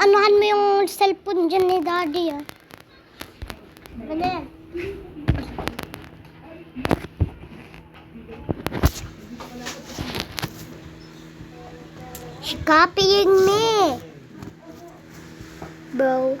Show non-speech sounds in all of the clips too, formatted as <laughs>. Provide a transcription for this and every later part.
Pag mo yung cellphone dyan ni daddy, ah. Ano? She's copying me. Bro.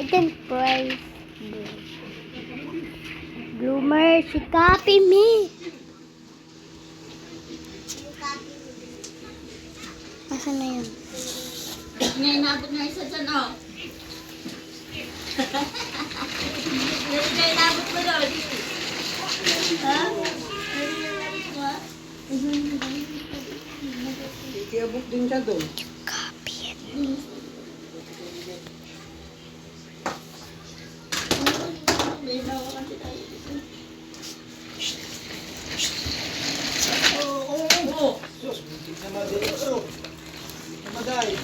I can pray. Bloomer, she copy me. Asan na yun? Ngayon, nabot na isa dyan, oh. Ngayon, nabot mo doon. Ha? Ikiabot din siya doon. Copy it. Oo. Sus, muntik na madiretso. Maday.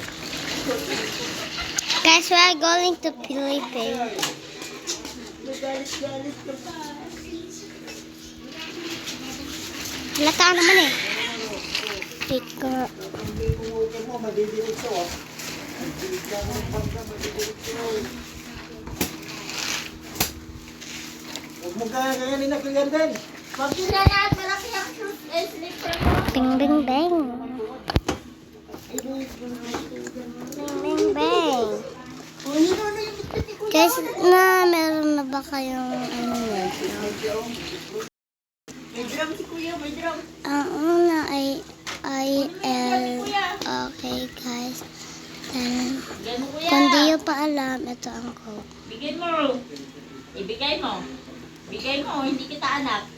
Guys, we are going to Philippines. Magalit-galit ka pa. Lata naman eh. Tika. Ang limutan mo, madidiretso ah. Ang bilis ka ng pagka madidiretso. Huwag mo kaya ganyanin na kaya din. Pag sinanaan, malaki ang shoes, eh, slipper mo. Bing, bing, bing. Bing, bing, bing. Guys, na meron na ba kayong ano Ang una ay IL. Okay, guys. Then, kung di nyo pa alam, ito ang code. Bigay mo. Ibigay mo. Bigay mo, hindi kita anak.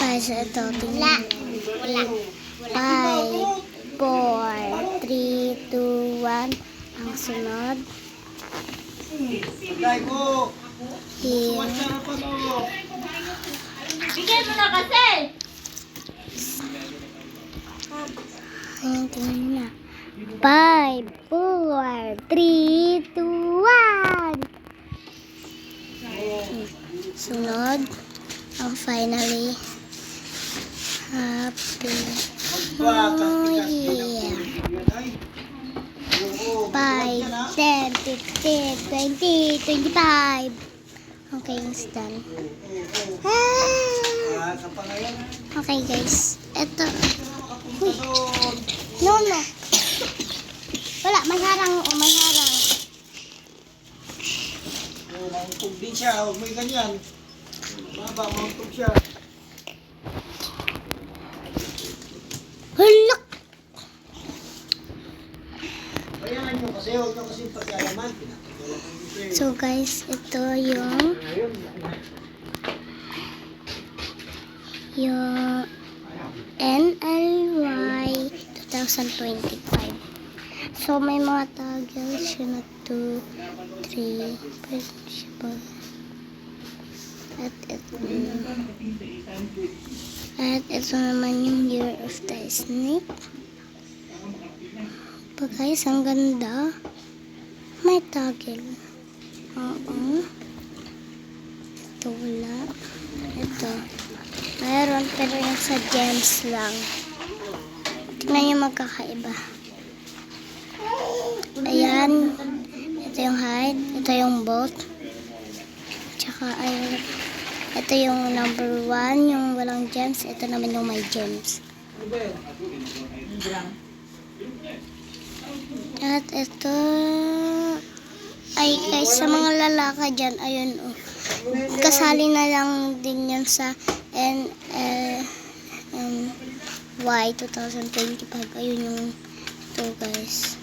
Guys, ito. Wala. Wala. Bye. 4, 3, 2, 1. Ang sunod. Here. Bigyan mo na kasi! Tingnan na. 5, 4, 3, 2, 1. Sunod. Oh, finally. Happy. Five, ten, fifteen, twenty, twenty-five. Okay, it's done. Ah! Ah. Okay, guys. Ito. No, no. Wala. Oh, may harang. Oh, mauntog din siya. Huwag mo ganyan. Baba, mauntog siya. Hala! Bayaran nyo kasi, huwag nyo kasi pakialaman. Pinatagalan ko dito eh. So, guys, ito yung yung NLY 2025. So, may mga tagel siya na 2, 3, principal. At ito, at ito naman yung Year of the Snake. Pa guys, ang ganda. May tagel. Oo. Ito wala. Ito. Mayroon pero yung sa gems lang. Tingnan yung magkakaiba. Ayan. Ito yung height. Ito yung boat. Tsaka ayun. Ito yung number one, yung walang gems. Ito naman yung may gems. At ito, ay guys, sa mga lalaki dyan, ayun oh. Kasali na lang din yan sa NLY 2025. Ayun yung ito guys.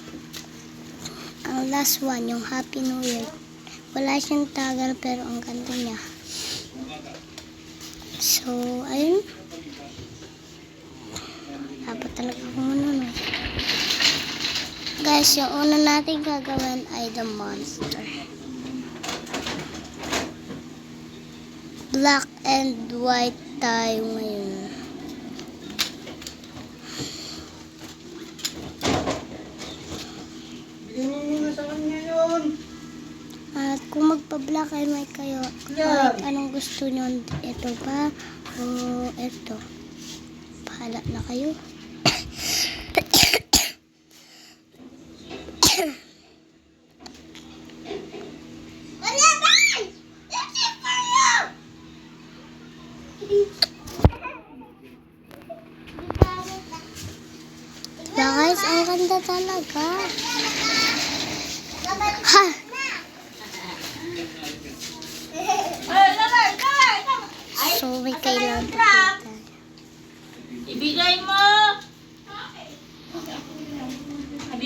Ang last one, yung Happy New Year. Wala siyang tagal pero ang ganda niya. So, ayun. Dapat talaga kung. Guys, yung una natin gagawin ay the monster. Black and white tayo ngayon. At kung magpa-black and white kayo, kahit anong gusto nyo, ito ba o ito. Bahala na kayo. <laughs> guys, ang ganda talaga. Ha! So, may kailangan pa tayo. Ibigay mo!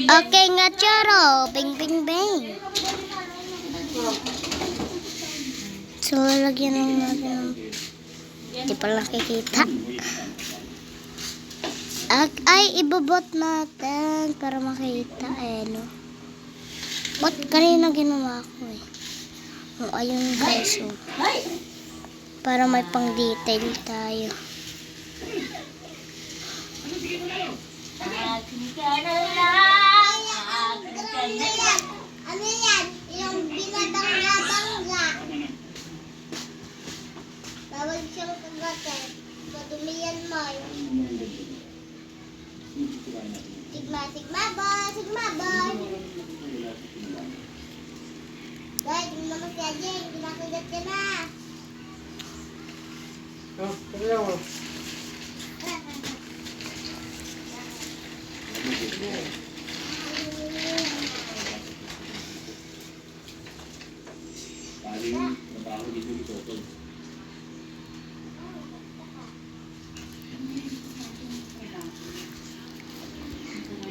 Okay nga. Choro. Bing, bing, bing. So, lagyan lang natin. Hindi pa nakikita. At, ay, ibabot natin para makita. Eh, no? Ba't kanina ginawa ko eh? Oh, ayun guys, oh. Para may pang detail tayo. akin ano yan? Ano yan? Yung binabangga-bangga. Bawal siyang kagatan. Madumi yan, Moy. Sigma, sigma, boy. Sigma, boy. Boy, tingnan mo si Ajay. Kinakagat ka na. Oh, kaya mo. Yeah.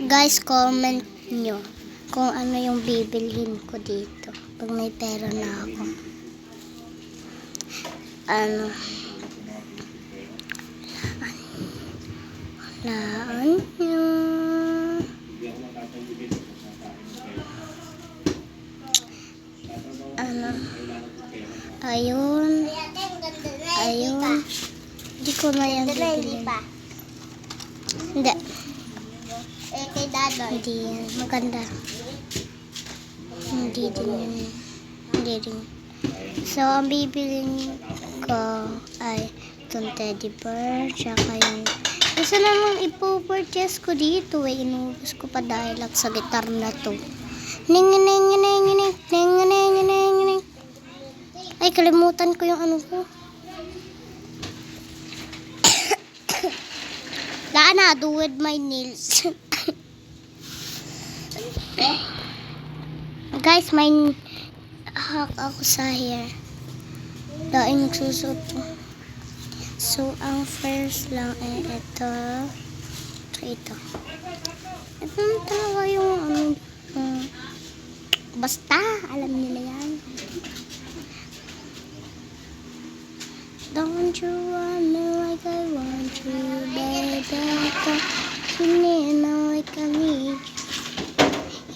Guys, comment nyo kung ano yung bibilhin ko dito pag may pera na ako. Ano? Laan hindi yan maganda. Hindi din yun. Hindi din. So, ang bibilin ko ay itong teddy bear, tsaka yung gusto namang ipo-purchase ko dito eh. Inubos ko pa dahil lang sa guitar na to. Ay, kalimutan ko yung ano ko. Lana, do with my nails. Guys, may hack ako sa hair. Dahil nagsusuot ko. So, ang first lang ay ito. Ito, ito. Ito na talaga yung ano. um, basta, alam niyo na yan. Don't you want me like I want you, baby? Don't you need me like I need?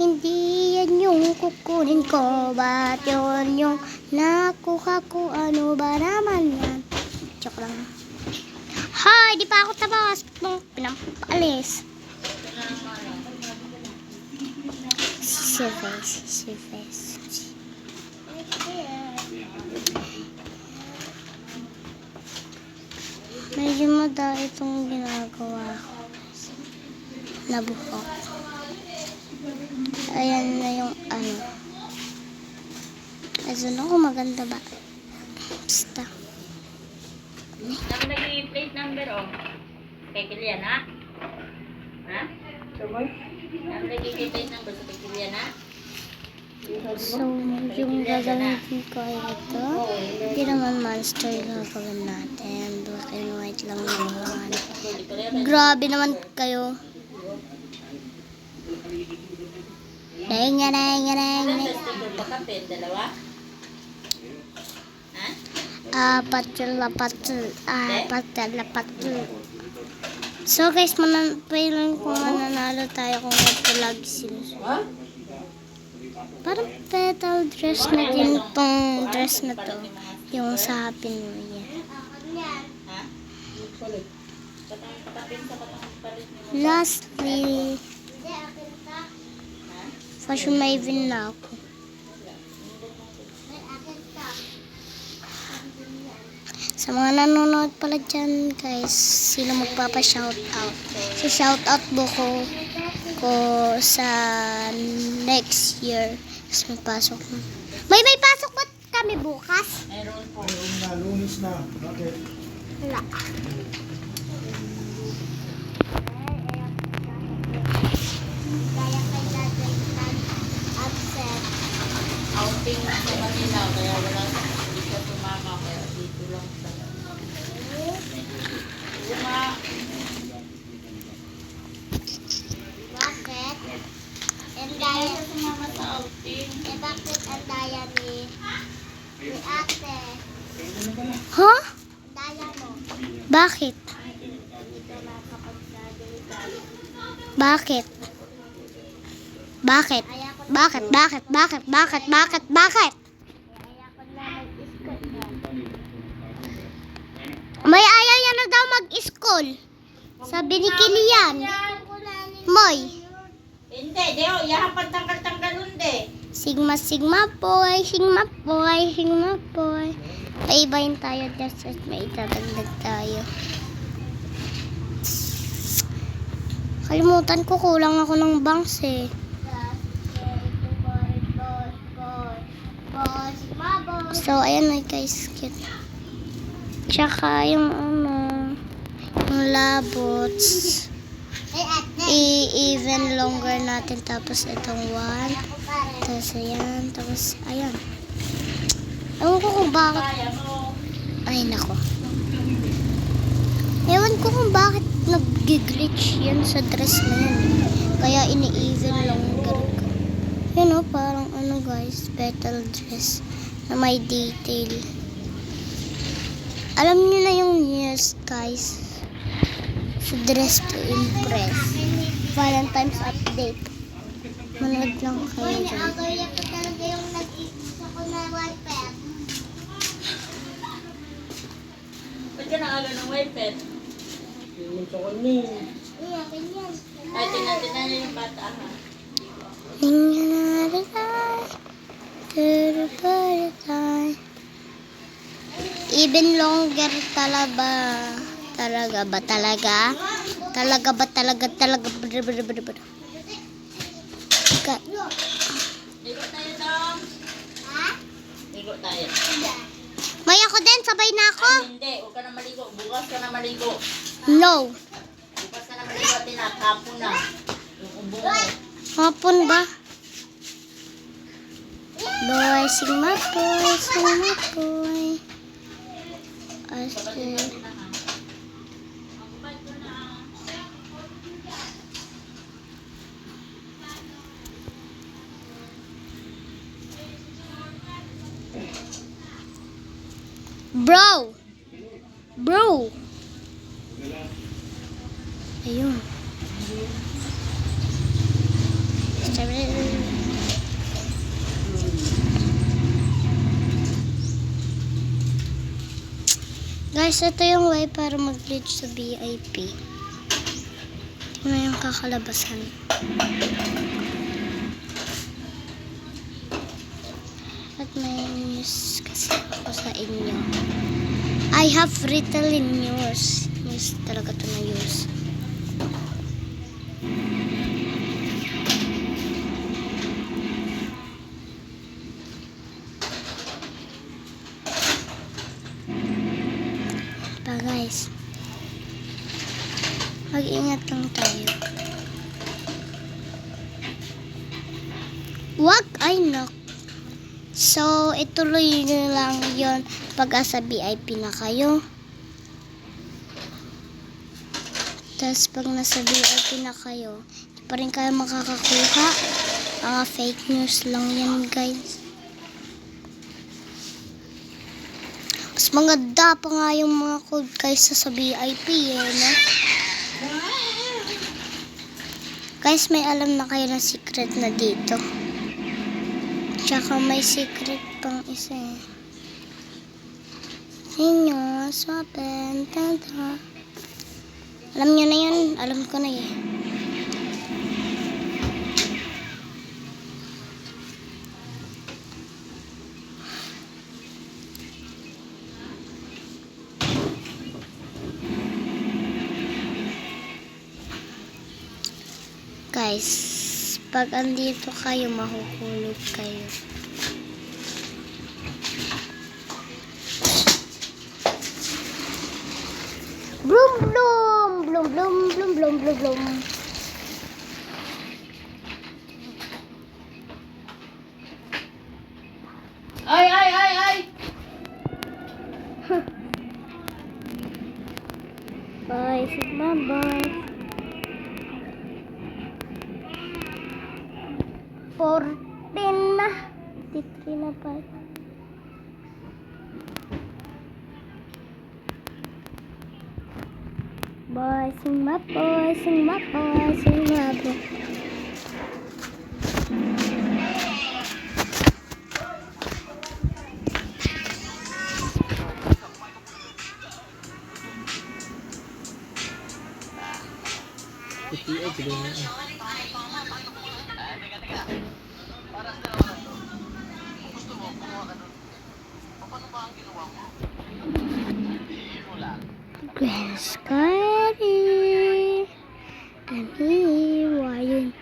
Hindi yan yung kukunin ko, ba't yun yung nakuha ko? Ano ba naman yan? Joke lang. Hi, di pa ako tapos. Nung pinapalis. Si face, si face. Medyo mada itong ginagawa ko. Nabuhok. Ayan na yung ano. Azun ako maganda ba? Basta. Saan naging plate number, oh? Kay Kilian, ha? Ha? Sabay? Naging plate number sa kay Kilian, ha? So, yung gagamitin ko ay ito. Hindi naman monster yung gagawin natin. Black and white lang naman. Grabe naman kayo. Renga, renga, renga. Ilan testigo ba ka, Pen? Dalawa? Ha? Apat lapat. Apat lapat. So guys, manan pailan kung mananalo tayo kung lagi sinusunod. Ha? Parang petal dress na din tong dress na to. Yung sa Happy New Year. Ha? Lastly, fashion maven na ako. Sa mga nanonood pala dyan, guys, sino magpapa-shout out? Si shout out mo ko, ko sa next year. Tapos may pasok na. May may pasok ba kami bukas? Meron po. Yung na, lunis na. Bakit? Wala. Outing sa Manila, kaya wala hindi siya sumama, kaya dito lang sa... Uma, Bakit? Ang hindi daya, siya sumama sa outing. eh bakit ang daya ni, ni ate? Huh? Ang daya mo. Bakit? Bakit? Bakit? Bakit? Bakit? Bakit? Bakit? Bakit? Bakit? May ayaw niya na daw mag-school. Sabi ni Kilian. Moy. Hindi, deo, yahan pantanggal-tanggalun de. Sigma, sigma boy, sigma boy, sigma boy. Ay, ibahin tayo just at may itadagdag tayo. Kalimutan ko, kulang ako ng bangs eh. So, ayan na guys, cute. Tsaka yung ano, yung labots. I-even longer natin tapos itong one. Tapos ayan, tapos ayan. Ewan ko kung bakit, ay nako. Ewan ko kung bakit nag-glitch yan sa dress na yan. Kaya ini-even longer ko. Yun o, parang ano guys, petal dress na may detail. Alam niyo na yung news guys. Sa dress to impress. Valentine's update. Manood lang kayo dyan. ko talaga yung nag-isa ko na wiper. Ba't ka naaga ng wipet? Yung sa kanya. Iya, ganyan. Ay, tinan-tinan niyo yung bata, ha? Even longer talaga. Talaga ba talaga? Talaga ba talaga talaga? Ka- Ligo tayo, Dong. Ha? Ligo tayo. May ako din, sabay na ako. Ay, hindi. Huwag ka na maligo. Bukas ka na maligo. No. Bukas ka na maligo at tinatapon na. Yung ubo mo. Hapon ba? Boy, sing my boy, sing my boy. Asin. Bro! Bro! Ayun. Ayun. Guys, ito yung way para mag-glitch sa VIP. Tingnan yung kakalabasan. At may news kasi ako sa inyo. I have written news. News talaga to na news. Pa guys. Mag-ingat lang tayo. Wag ay nak. So, ituloy nyo lang yon pag sa VIP na kayo. Tapos pag nasa VIP na kayo, di pa rin kayo makakakuha. Mga fake news lang yan guys. Mas maganda pa nga yung mga code kaysa sa VIP eh, no? Guys, may alam na kayo ng secret na dito. Tsaka may secret pang isa eh. Sinyo, swapen, tata. Alam nyo na yun. Alam ko na eh. Guys, pag andito kayo, mahuhulog kayo. Bloom, bloom, bloom, bloom, bloom, bloom, bloom, bloom. Fourteen na. Fifty na pa. Boy, Sigma, boy, Sigma, boy, Sigma, boy. Gwen Scary. Aniwa yun.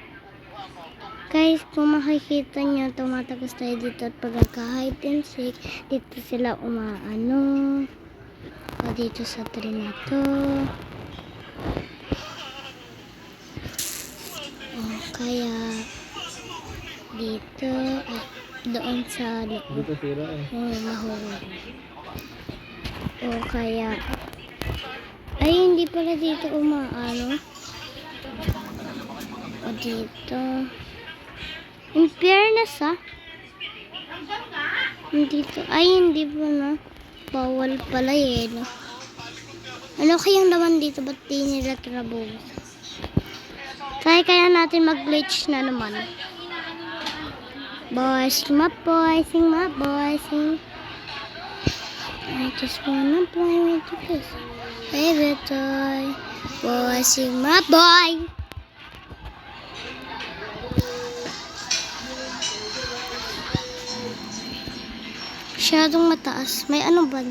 Guys, kung makikita nyo, tumatagos tayo dito at pag nagka-hide and seek, dito sila umaano. O dito sa tree na to. O kaya dito, ay, doon sa loob. Dito sira eh. Oo, mahulog. O kaya, ay hindi pala dito umaano. O dito. In fairness ah. Hindi to, ay hindi po na. Bawal pala eh, no? Ano kayang laman dito? Ba't di nila trabuho? Kaya kaya natin mag-glitch na naman. Boys, my boy, sing my boy. I just wanna play with you, Baby toy, sing my boy. Masyadong mataas. May ano ba?